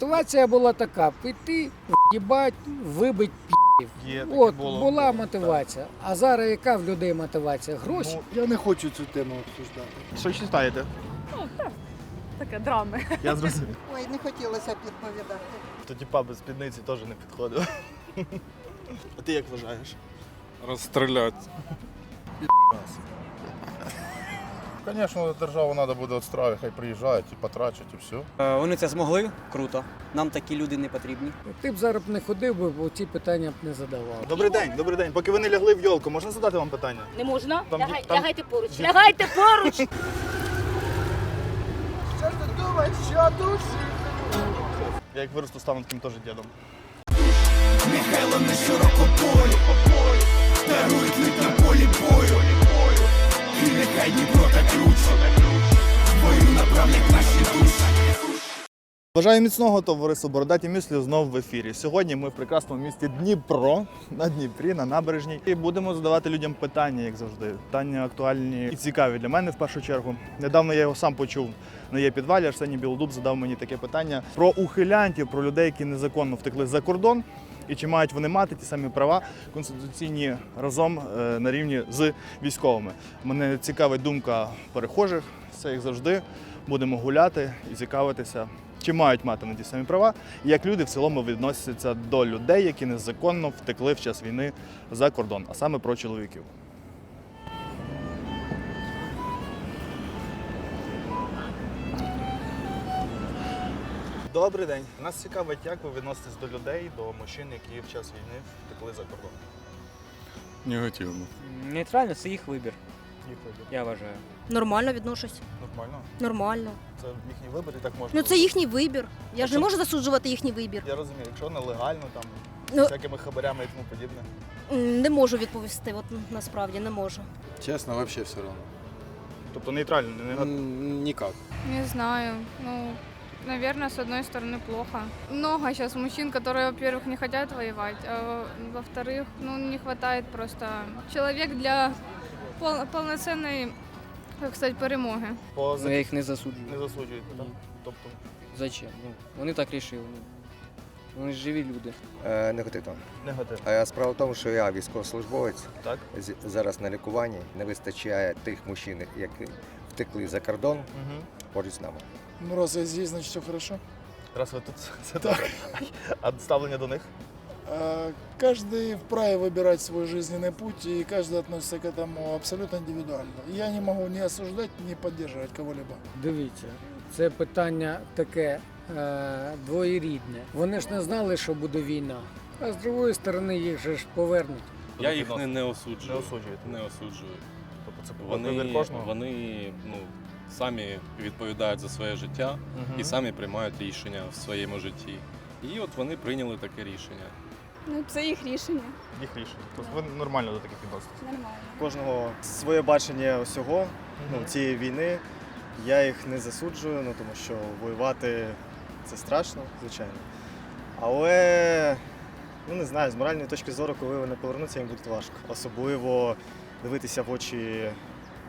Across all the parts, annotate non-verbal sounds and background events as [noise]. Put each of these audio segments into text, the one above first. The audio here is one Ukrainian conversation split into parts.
Ситуація була така: піти, їбать, вибить пів. Є таке От було. була мотивація. А зараз яка в людей мотивація? Гроші. Я не хочу цю тему обсуждати. Що читаєте? Таке драми. Я зрозумів. [laughs] Ой, не хотілося б відповідати. То типа без спідниці теж не підходив. [laughs] А ти як вважаєш? Розстріляти. Звісно, державу треба буде відстраювати, хай приїжджають і потрачать, і все. Е, Вони це змогли, круто. Нам такі люди не потрібні. Ти б зараз б не ходив, би, бо ці питання б не задавав. Добрий день, добрий день. Поки ви не лягли в йолку, можна задати вам питання? Не можна? Там- Лягай, там- Лягайте поруч. Лягайте поруч. [laughs] Що ти думаєш, що душі? Я як виросту стану таким теж дідом. Бажаю міцного товариство Бородаті мислі знову в ефірі. Сьогодні ми в прекрасному місті Дніпро на Дніпрі, на набережній. І будемо задавати людям питання, як завжди. Питання актуальні і цікаві для мене в першу чергу. Недавно я його сам почув на є підвалі. Арсеній Білодуб задав мені таке питання про ухилянтів, про людей, які незаконно втекли за кордон. І чи мають вони мати ті самі права конституційні разом е, на рівні з військовими? Мене цікавить думка перехожих, це як завжди. Будемо гуляти і цікавитися, чи мають мати на ті самі права, і як люди в цілому відносяться до людей, які незаконно втекли в час війни за кордон, а саме про чоловіків. Добрий день. Нас цікавить, як ви відноситесь до людей, до мужчин, які в час війни втекли за кордон. Негативно. Нейтрально це їх вибір, Їх вибір. я вважаю. Нормально відношусь. Нормально. Нормально. Це їхній вибір і так можна. Ну це їхній вибір. Я ж не можу засуджувати їхній вибір. Я розумію, якщо нелегально, там Ну- всякими хабарями і тому подібне. М, Не можу відповісти. От насправді не можу. Чесно, вообще все равно. Тобто нейтрально, не. М, Никак. Не знаю. Ну, наверное, с одной стороны плохо. Много сейчас мужчин, которые, во-первых, не хотят воевать, а во-вторых, ну, не хватает просто человек для пол- полноценной, как сказать, перемоги. По Ну, я їх не засуджую. не засуджуєте, так? Тобто Зачем? Ну, вони так рішили. Ну, Вони ж живі люди. Е, Негативно. негативно. Е, Справа в тому, що я військовослужбовець, Так? з- зараз на лікуванні. Не вистачає тих мужчин, які втекли за кордон Угу. поруч з нами. Ну, раз я здесь, значит, все хорошо. Раз ви тут [laughs] це так. А ставлення до них? А, Каждый вправе выбирать свой жизненный путь, и каждый относится к этому абсолютно индивидуально. Я не могу ни осуждать, ни поддерживать кого-либо. Дивіться, це питання таке е, двоєрідне. Вони ж не знали, що буде війна. А з другої сторони їх же ж повернуть. Я їх Відносно. не, не не осуджую. осуджуєте. Не осуджую. Тобто це вибір Вони, кожного. вони ну, самі відповідають за своє життя Мгм. і самі приймають рішення в своєму житті. І от вони прийняли таке рішення. Ну, це їх рішення. їх рішення. Тобто ви нормально до таких відноситесь. Нормально. кожного своє бачення усього ну, цієї війни. Я їх не засуджую, ну тому що воювати це страшно, звичайно. Але ну не знаю, з моральної точки зору, коли вони повернуться, їм буде важко. Особливо дивитися в очі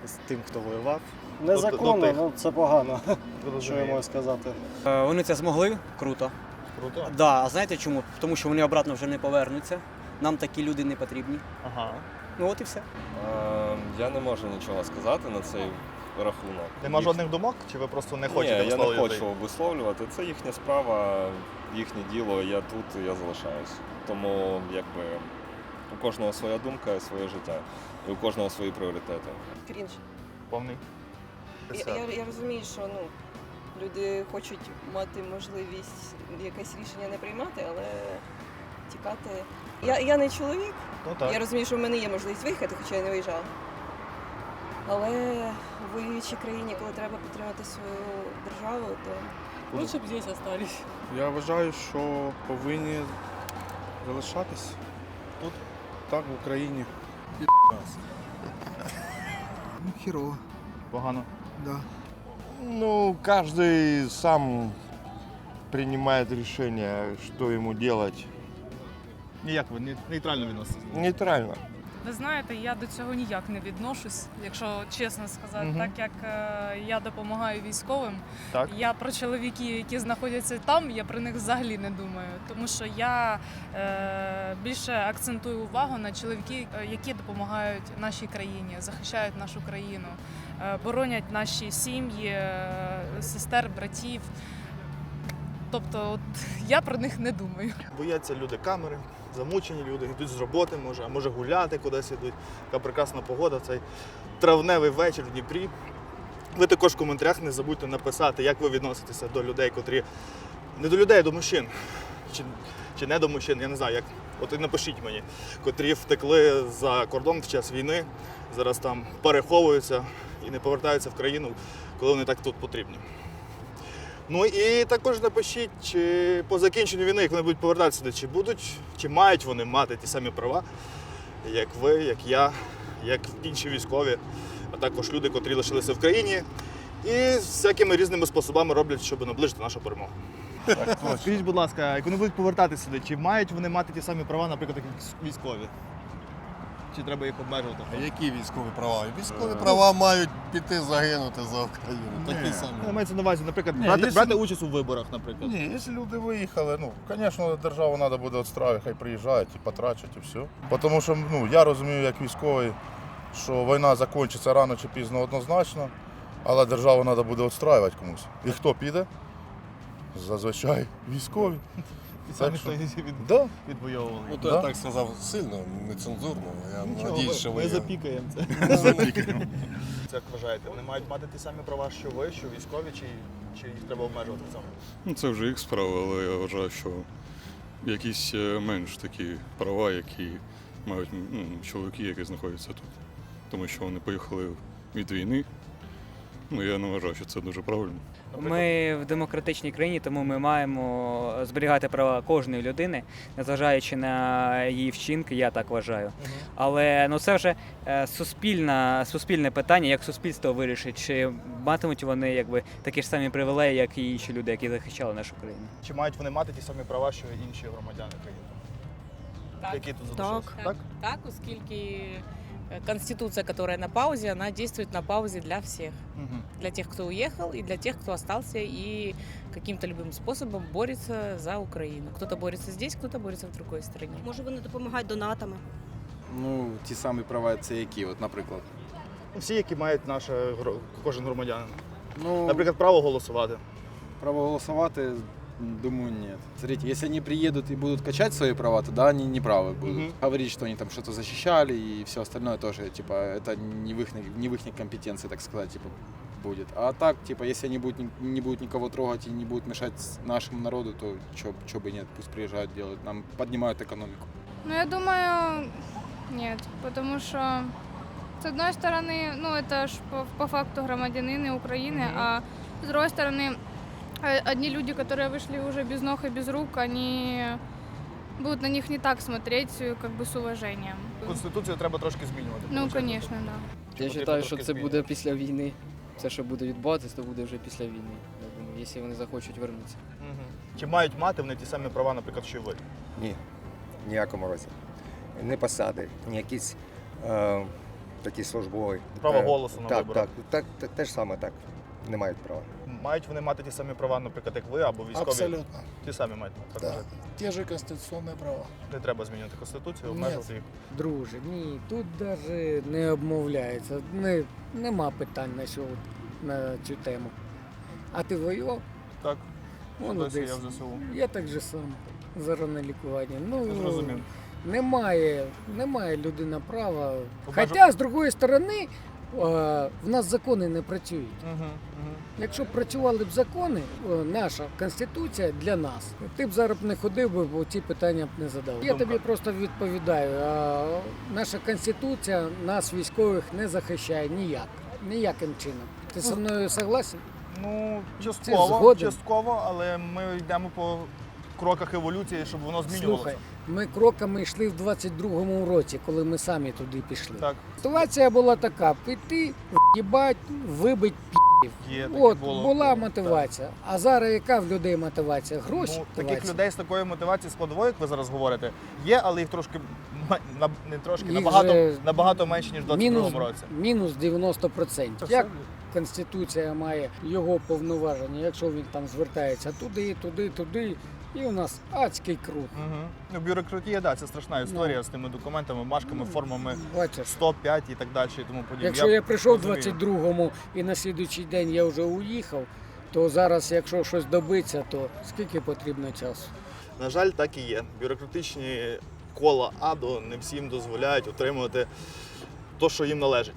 з тим, хто воював. Незаконно, До- до ну це погано. [laughs] Розумію. сказати. Е, Вони це змогли, круто. Круто. Да, а знаєте чому? Тому що вони обратно вже не повернуться. Нам такі люди не потрібні. Ага. Ну от і все. Я не можу нічого сказати на цей рахунок. Нема жодних думок, чи ви просто не хочете Ні, я не висловлювати? хочу висловлювати. Це їхня справа, їхнє діло. Я тут, я залишаюсь. Тому якби у кожного своя думка, своє життя, і у кожного свої пріоритети. Крінж. Повний. Я, я, я розумію, що ну, люди хочуть мати можливість якесь рішення не приймати, але тікати. Я, я не чоловік, Ну так. я розумію, що в мене є можливість виїхати, хоча я не виїжджала. Але в воюючій країні, коли треба підтримати свою державу, то Лучше б здесь остались. Я вважаю, що повинні залишатись Тут? так, в Україні. Ну, херово, Погано. Да. Ну, каждый сам принимает решение, что ему делать. І як ви не- нейтрально відноситесь? Нейтрально. Ви знаєте, я до цього ніяк не відношусь, якщо чесно сказати, Мгм. так як е, я допомагаю військовим. Так. Я про чоловіків, які знаходяться там, я про них взагалі не думаю. Тому що я е, більше акцентую увагу на чоловіків, е, які допомагають нашій країні, захищають нашу країну, е, боронять наші сім'ї, е, сестер, братів. Тобто, от я про них не думаю. Бояться люди камери, замучені люди, йдуть з роботи, може, а може гуляти кудись йдуть. Така прекрасна погода, цей травневий вечір в Дніпрі. Ви також в коментарях не забудьте написати, як ви відноситеся до людей, котрі. Не до людей, а до мужчин. Чи, чи не до мужчин, я не знаю, як. От і напишіть мені, котрі втекли за кордон в час війни, зараз там переховуються і не повертаються в країну, коли вони так тут потрібні. Ну і також напишіть, чи по закінченню війни, як вони будуть повертатися сюди, чи будуть, чи мають вони мати ті самі права, як ви, як я, як інші військові, а також люди, котрі лишилися в країні і всякими різними способами роблять, щоб наближити нашу перемогу. Скажіть, будь ласка, як вони будуть повертатися сюди, чи мають вони мати ті самі права, наприклад, як військові? Чи треба їх обмежувати? А які військові права? Військові права мають піти загинути за Україну. Такі самі. Ну, Мається на увазі, наприклад, Ні, брати, якщо- брати участь у виборах, наприклад. Ні, якщо люди виїхали, ну, звісно, державу треба буде відстраювати, хай приїжджають і потрачать, і все. Тому що ну, я розумію, як військовий, що війна закінчиться рано чи пізно однозначно, але державу треба буде відстраювати комусь. І хто піде? Зазвичай військові. І самі Так що- [laughs] від, Да. відвоювали. Ну, то Да. я так сказав сильно, нецензурно. Я надіюсь, що ви. ми запікаємо це. запікаємо. Це [laughs] як вважаєте, вони мають мати ті самі права, що ви, що військові, чи, чи їх треба обмежувати в цьому? Ну, це вже їх справа, але я вважаю, що якісь е, менш такі права, які мають ну, чоловіки, які знаходяться тут. Тому що вони поїхали від війни. Ну, я не вважаю, що це дуже правильно. Ми в демократичній країні, тому ми маємо зберігати права кожної людини, незважаючи на її вчинки, я так вважаю. Але ну це вже е, суспільна, суспільне питання, як суспільство вирішить, чи матимуть вони якби такі ж самі привілеї, як і інші люди, які захищали нашу країну. Чи мають вони мати ті самі права, що і інші громадяни країни? Так. Які тут залишилися? Так, так, оскільки Конституция, которая на паузе, она действует на паузе для всех. Мгм. Для тех, кто уехал, и для тех, кто остался и каким-то любым способом борется за Украину. Кто-то борется здесь, кто-то борется в другой стране. Може, вони допомагають донатами. Ну, ті самі права, це які, от, наприклад. Всі, які мають наше гро- кожен громадянин. Ну, Наприклад, право голосувати. право голосувати, думаю, нет. Смотрите, если они приедут и будут качать свои права, тогда они не правы будут. Мгм. Говорить, что они там что-то защищали и все остальное тоже, типа, это не в их, не в их компетенции, так сказать, типа, будет. А так, типа, если они будут, не, не будут никого трогать и не будут мешать нашему народу, то что бы нет, пусть приезжают, делают, нам поднимают экономику. Ну, я думаю, нет, потому что, с одной стороны, ну, это ж по, по факту громадянины Украины, а с другой стороны, э, одни люди, которые вышли уже без ног и без рук, они будут на них не так смотреть, э, как бы с уважением. Конституцію треба трошки змінювати. Ну, виходить. конечно, да. Чи Я потрібно вважаю, що трошки це змінювати? буде після війни. Все, що буде відбуватися, то буде вже після війни. Я думаю, якщо вони захочуть вернутися. Мгм. Чи мають мати вони ті самі права, наприклад, що і ви? Ні, в ніякому разі. Не посади, ні якісь е, такі службові. Право Е, голосу на так, виборах. Так, так, так, те ж саме так. Не мають права. Мають вони мати ті самі права, наприклад, як ви або військові? Абсолютно. Ті самі мають мати. так Да. вважаєте? Те же конституционные права. Не треба змінювати конституцію, Ні. обмежувати їх. Друже, ні, тут навіть не обмовляється. Не, нема питань на, цю, на цю тему. А ти воював? Так. Молодець. Досі я в ЗСУ. Я так же сам. Зараз на лікування. Ну, Зрозумів. Немає, немає людина права. Обмежу- Хоча, з другої сторони, е, в нас закони не працюють. Якщо б працювали б закони, наша конституція для нас, ти б зараз не ходив би, бо ці питання б не задав. Я тобі просто відповідаю. Наша конституція нас військових не захищає ніяк, ніяким чином. Ти зі мною согласен? Ну, частково, частково, але ми йдемо по кроках еволюції, щоб воно змінювалося. Слухай, ми кроками йшли в 22-му році, коли ми самі туди пішли. Так. Ситуація була така: піти, в'їбать, вибить Є, От було. була Так. мотивація. А зараз яка в людей мотивація? Гроші. Ну, таких людей з такою мотивацією складовою, як ви зараз говорите, є, але їх трошки не трошки, Їх набагато, набагато менше, ніж в 2022 році. мінус 90%. Це Як. Конституція має його повноваження, якщо він там звертається туди, туди, туди, і у нас адський круг. Угу. Ну, бюрократія, да, це страшна історія з тими документами, машками, формами Бачиш. 105 і так далі і тому подібне. Якщо я прийшов розумію. 22-му і на слідуючий день я вже уїхав, то зараз, якщо щось добиться, то скільки потрібно часу? На жаль, так і є. Бюрократичні кола аду не всім дозволяють отримувати те, що їм належить.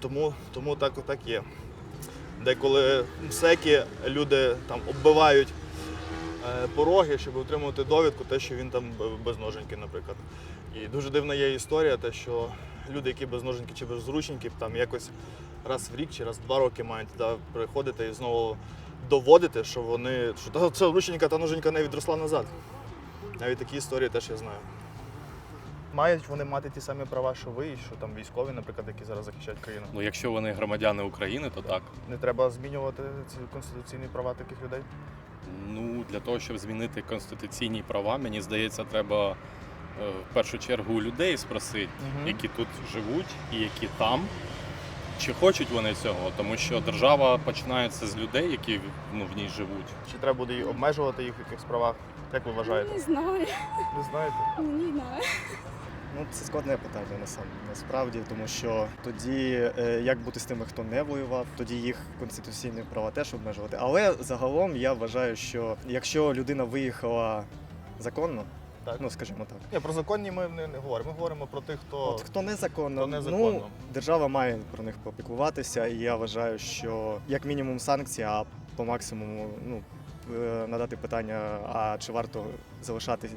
Тому, тому так, так є. Деколи МСЕКи люди там оббивають пороги, щоб отримувати довідку, те, що він там без ноженьки, наприклад. І дуже дивна є історія, те, що люди, які без ноженьки чи без зрученьки, там якось раз в рік чи раз в два роки мають туди приходити і знову доводити, що вони що ця рученька та ноженька не відросла назад. Навіть такі історії теж я знаю. Мають вони мати ті самі права, що ви, і що там військові, наприклад, які зараз захищають країну. Ну, якщо вони громадяни України, то так. Не треба змінювати ці конституційні права таких людей. Ну, для того, щоб змінити конституційні права, мені здається, треба е, в першу чергу у людей спросити, Мгм. які тут живуть і які там, чи хочуть вони цього, тому що держава починається з людей, які ну, в ній живуть. Чи треба буде обмежувати їх в якихось правах? Як ви вважаєте? Не знаю. Не знаєте? Не знаю. Ну, це складне питання насам- насправді, тому що тоді е, як бути з тими, хто не воював, тоді їх конституційні права теж обмежувати. Але загалом я вважаю, що якщо людина виїхала законно, Так. ну скажімо так. Ні, про законні ми не, не говоримо. Ми говоримо про тих, хто, От хто незаконно, хто незаконно. ну держава має про них попіклуватися, і я вважаю, що як мінімум санкції, а по максимуму ну надати питання, а чи варто залишати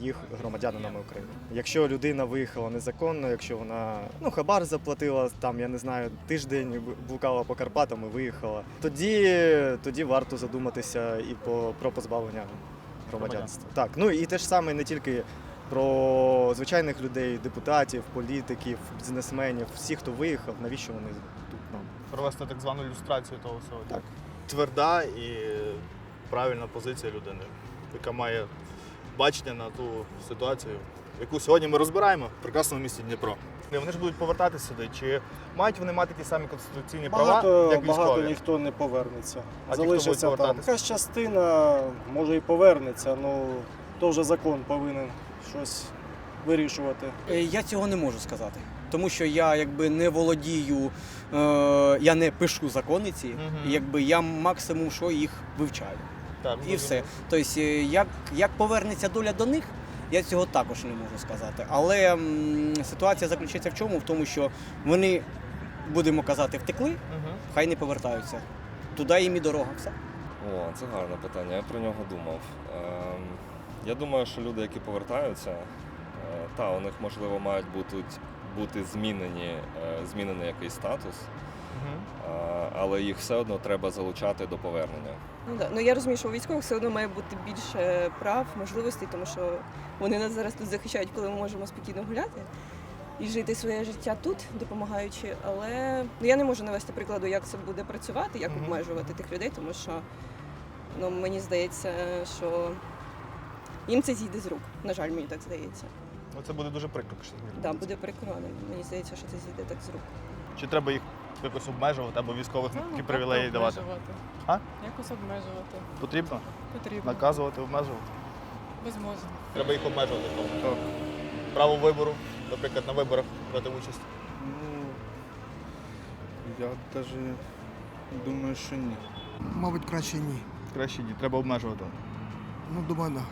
їх громадянинами України. Якщо людина виїхала незаконно, якщо вона ну хабар заплатила там, я не знаю, тиждень блукала по Карпатам і виїхала, тоді, тоді варто задуматися і по про позбавлення громадянства. Так, ну і те ж саме не тільки про звичайних людей, депутатів, політиків, бізнесменів, всіх, хто виїхав, навіщо вони тут нам? провести так звану ілюстрацію того всього. Так. Тверда і правильна позиція людини, яка має бачення на ту ситуацію, яку сьогодні ми розбираємо в прекрасному місті Дніпро. Вони ж будуть повертатися сюди. Чи мають вони мати ті самі конституційні права, Багато, як військові? багато ніхто не повернеться. А Залишиться будуть там. Якась частина може і повернеться, ну то вже закон повинен щось вирішувати. Е, Я цього не можу сказати, тому що я якби не володію, е, я не пишу закони ці, Мгм. якби я максимум що їх вивчаю. Так, І все. Тобто, е, як, як повернеться доля до них, я цього також не можу сказати. Але м, ситуація заключається в чому? В тому, що вони, будемо казати, втекли, хай не повертаються. Туди їм і дорога. Все. О, це гарне питання. Я про нього думав. Ем, я думаю, що люди, які повертаються, е, та у них можливо мають бути, бути змінені, е, змінений якийсь статус, але їх все одно треба залучати до повернення. Ну, да. ну я розумію, що у військових все одно має бути більше прав, можливостей, тому що вони нас зараз тут захищають, коли ми можемо спокійно гуляти і жити своє життя тут, допомагаючи. Але ну, я не можу навести прикладу, як це буде працювати, як обмежувати тих людей, тому що ну, мені здається, що їм це зійде з рук. На жаль, мені так здається. Ну, це буде дуже прикро. так Да, буде прикро, але мені здається, що це зійде так з рук. Чи треба їх якось обмежувати або військових Ну, такі привілеї давати? А? Якось обмежувати. Потрібно? Потрібно. Наказувати, обмежувати? Безможно. Треба їх обмежувати. тобто Право вибору, наприклад, на виборах брати участь. Ну, я навіть думаю, що ні. Мабуть, краще ні. Краще ні, треба обмежувати. Ну, думаю, да.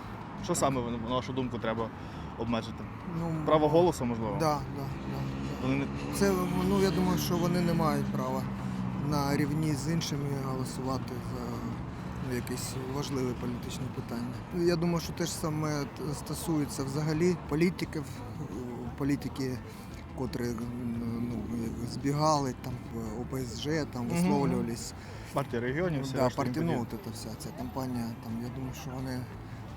Що саме, на вашу думку, треба обмежити? Ну, Право голосу, можливо? Да, да, да. Вони. Це, ну, я думаю, що вони не мають права на рівні з іншими голосувати за ну, якісь важливі політичні питання. Я думаю, що те ж саме стосується взагалі політиків, політики, котрі ну, збігали там в ОПСЖ, там висловлювались. Партія регіонів, да, партія, ну, от ця, ця кампанія, там, я думаю, що вони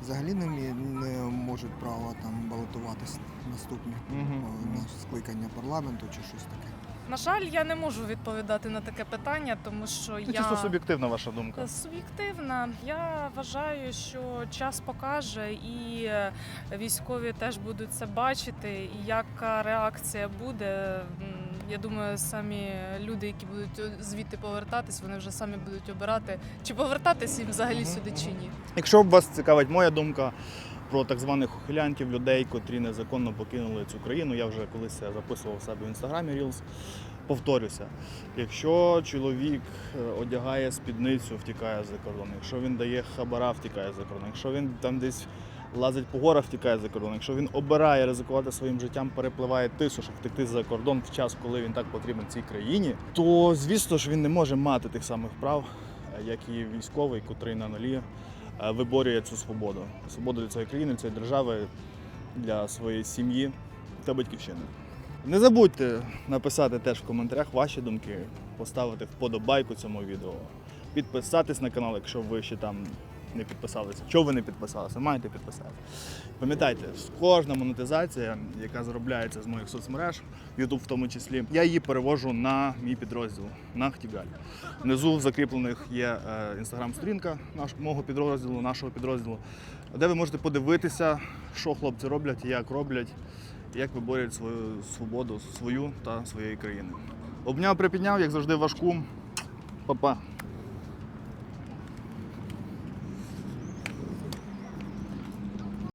взагалі не, не можуть права там балотуватись наступні Мгм. е, на скликання парламенту чи щось таке. На жаль, я не можу відповідати на таке питання, тому що Це я чисто суб'єктивна ваша думка. Суб'єктивна. Я вважаю, що час покаже, і е, військові теж будуть це бачити. І яка реакція буде, м, я думаю, самі люди, які будуть е, звідти повертатись, вони вже самі будуть обирати, чи повертатись їм взагалі сюди чи ні. Якщо вас цікавить моя думка про так званих ухилянтів, людей, котрі незаконно покинули цю країну, я вже колись записував себе в інстаграмі Reels, повторюся. Якщо чоловік е, одягає спідницю, втікає за кордон, якщо він дає хабара, втікає за кордон, якщо він там десь лазить по горах, втікає за кордон, якщо він обирає ризикувати своїм життям, перепливає тису, щоб втекти за кордон в час, коли він так потрібен цій країні, то звісно ж він не може мати тих самих прав, е, як і військовий, котрий на нулі е, виборює цю свободу. Свободу для цієї країни, цієї держави, для своєї сім'ї та батьківщини. Не забудьте написати теж в коментарях ваші думки, поставити вподобайку цьому відео, підписатись на канал, якщо ви ще там не підписалися. Чого ви не підписалися? Маєте підписати. Пам'ятайте, кожна монетизація, яка заробляється з моїх соцмереж, YouTube в тому числі, я її перевожу на мій підрозділ на Хтігаль. Внизу в закріплених є інстаграм-сторінка наш, мого підрозділу, нашого підрозділу, де ви можете подивитися, що хлопці роблять, як роблять, як виборюють свою свободу, свою та своєї країни. Обняв, припідняв, як завжди, важку. Па-па.